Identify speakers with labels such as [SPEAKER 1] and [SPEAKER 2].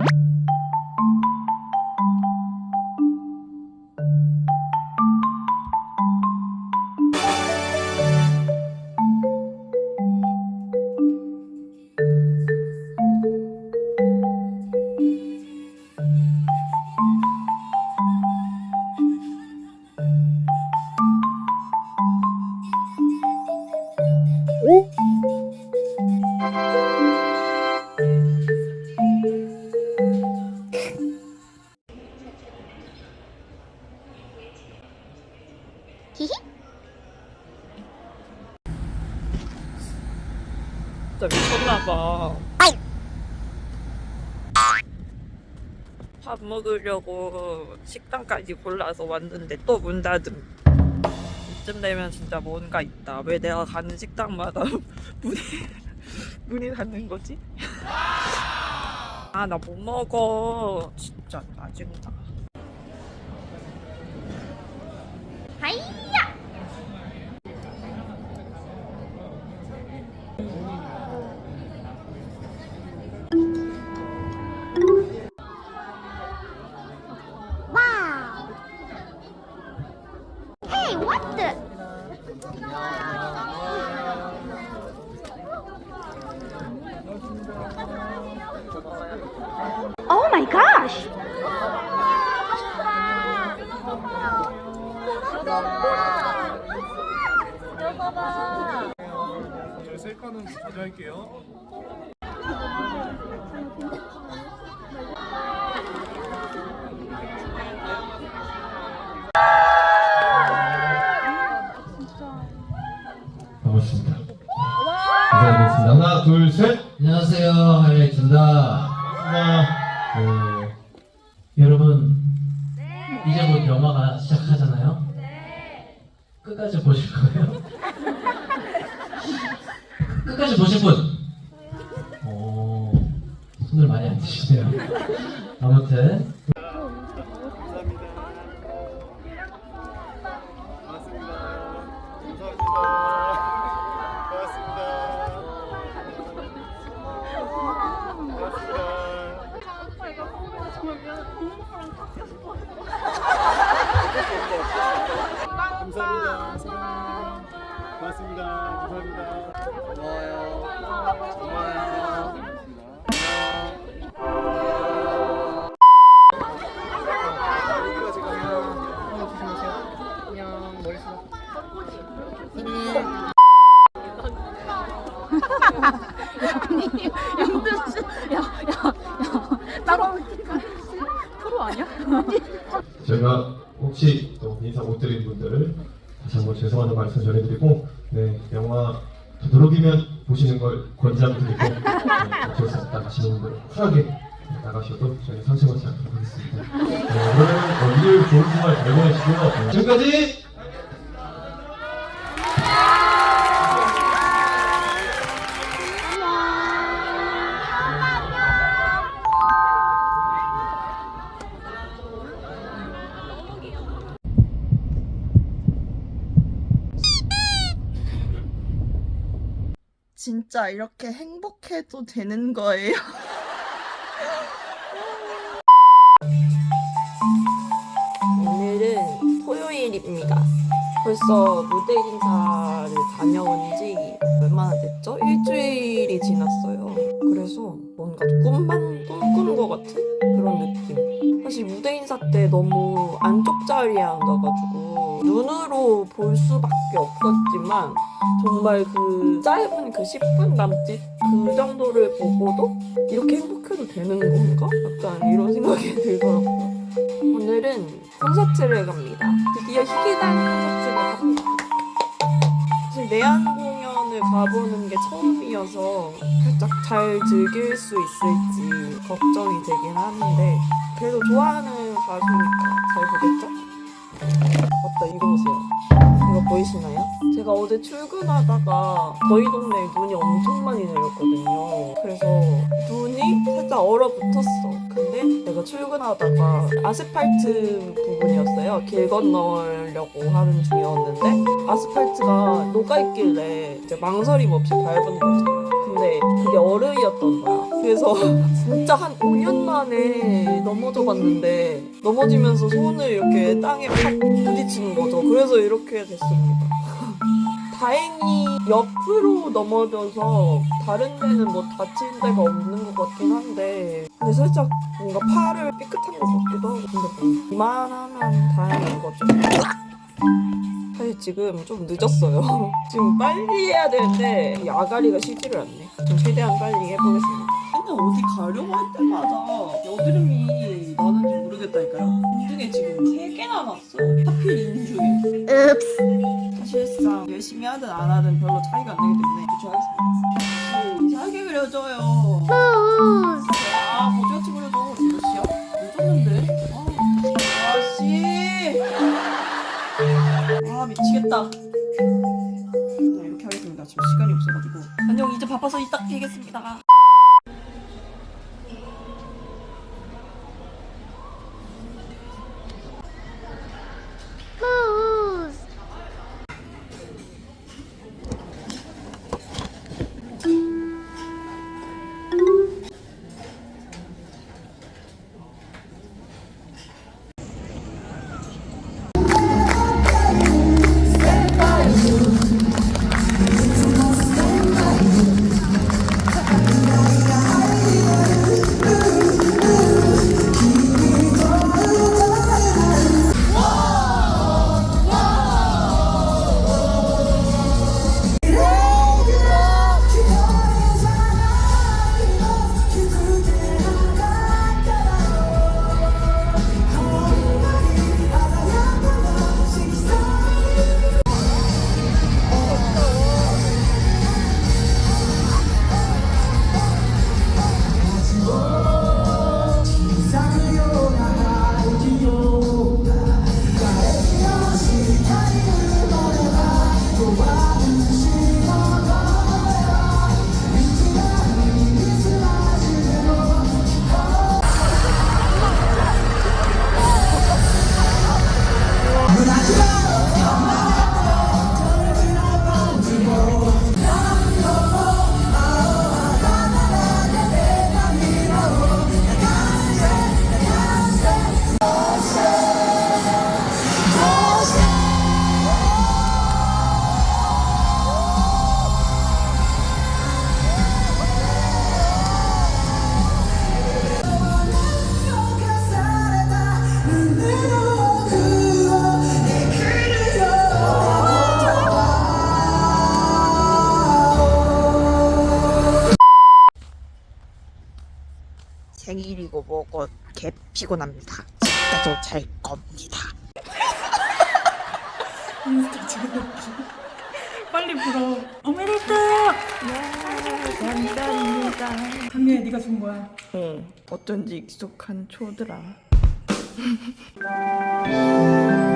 [SPEAKER 1] you 진짜 미쳤나봐. 밥 먹으려고 식당까지 골라서 왔는데 또 문 닫음. 이쯤 되면 진짜 뭔가 있다. 왜 내가 가는 식당마다 문이 문이 닫는 거지? 아 나 못 먹어. 진짜 짜증나.
[SPEAKER 2] Hey, what the? Oh my gosh!
[SPEAKER 3] 저희 셀카는 자주 할게요.
[SPEAKER 4] 반갑습니다. 인사드리겠습니다. 하나, 둘, 셋.
[SPEAKER 5] 안녕하세요, 하이라이트입니다.
[SPEAKER 4] 하나, 네.
[SPEAKER 5] 여러분, 이제 곧 영화가 시작하잖아요. 끝까지 보실 거예요? 끝까지 보실 분. 오, 손을 많이 안 드시네요. 아무튼
[SPEAKER 4] 제가 혹시 또 인사 못 드린 분들 다시 한번 죄송하다는 말씀 전해드리고 네 영화 되도록이면 보시는 걸 권장드리고 네, 어쩔 수 없다 하시는 분들 쿨하게 나가셔도 저희 상심하지 않도록 하겠습니다. 네, 어, 일요일 좋은 주말 잘 보내시고요. 네, 지금까지
[SPEAKER 1] 진짜 이렇게 행복해도 되는 거예요? 오늘은 토요일입니다. 벌써 무대 인사를 다녀온 지 얼마나 됐죠? 일주일이 지났어요. 그래서 뭔가 꿈만 꿈꾼 것 같은 그런 느낌. 무대 인사 때 너무 안쪽 자리에 앉아가지고 눈으로 볼 수밖에 없었지만 정말 그 짧은 그 10분 남짓 그 정도를 보고도 이렇게 행복해도 되는 건가? 약간 이런 생각이 들더라고요. 오늘은 콘서트를 갑니다. 드디어 희귀단 콘서트를 갑니다. 사실 내한 공연을 가보는 게 처음이어서 살짝 잘 즐길 수 있을지 걱정이 되긴 하는데 그래도 좋아하는 가수니까 잘 보겠죠? 맞다 이거 보세요. 이거 보이시나요? 제가 어제 출근하다가 저희 동네에 눈이 엄청 많이 내렸거든요. 그래서 눈이 살짝 얼어붙었어. 근데 내가 출근하다가 아스팔트 부분이었어요. 길 건너려고 하는 중이었는데 아스팔트가 녹아있길래 이제 망설임 없이 밟은 거죠. 근데 그게 얼음이었던 거야. 그래서 진짜 한 5년 만에 넘어져 봤는데 넘어지면서 손을 이렇게 땅에 팍 부딪히는 거죠. 그래서 이렇게 됐습니다. 다행히 옆으로 넘어져서 다른 데는 뭐 다친 데가 없는 것 같긴 한데 근데 살짝 뭔가 팔을 삐끗한 것 같기도 하고 근데 뭐 이만하면 다행인 거죠. 사실 지금 좀 늦었어요. 지금 빨리 해야 되는데 이 아가리가 쉬지를 않네. 좀 최대한 빨리 해보겠습니다. 맨날 어디 가려고 할 때마다 여드름이 모르겠다니까요. 인중에 지금 세 개나 났어. 하필 인중에.
[SPEAKER 2] Oops.
[SPEAKER 1] 사실상 열심히 하든 안 하든 별로 차이가 안 나기 때문에 조하겠습니다. 이상하게 그려져요.
[SPEAKER 2] Who's?
[SPEAKER 1] 아, 거지같이 그려져. 몇 시야? 늦었는데? 아, 아씨. 아, 미치겠다. 네, 이렇게 하겠습니다. 지금 시간이 없어가지고. 안녕, 이제 바빠서 이따 끼겠습니다. 생일이고 뭐고 개 피곤합니다. 진짜 저잘 겁니다.
[SPEAKER 6] 빨리 불어. 오메데토. 감사합니다. 당연히 네가 준 거야.
[SPEAKER 1] 응, 어쩐지 익숙한 초드라. 嗯。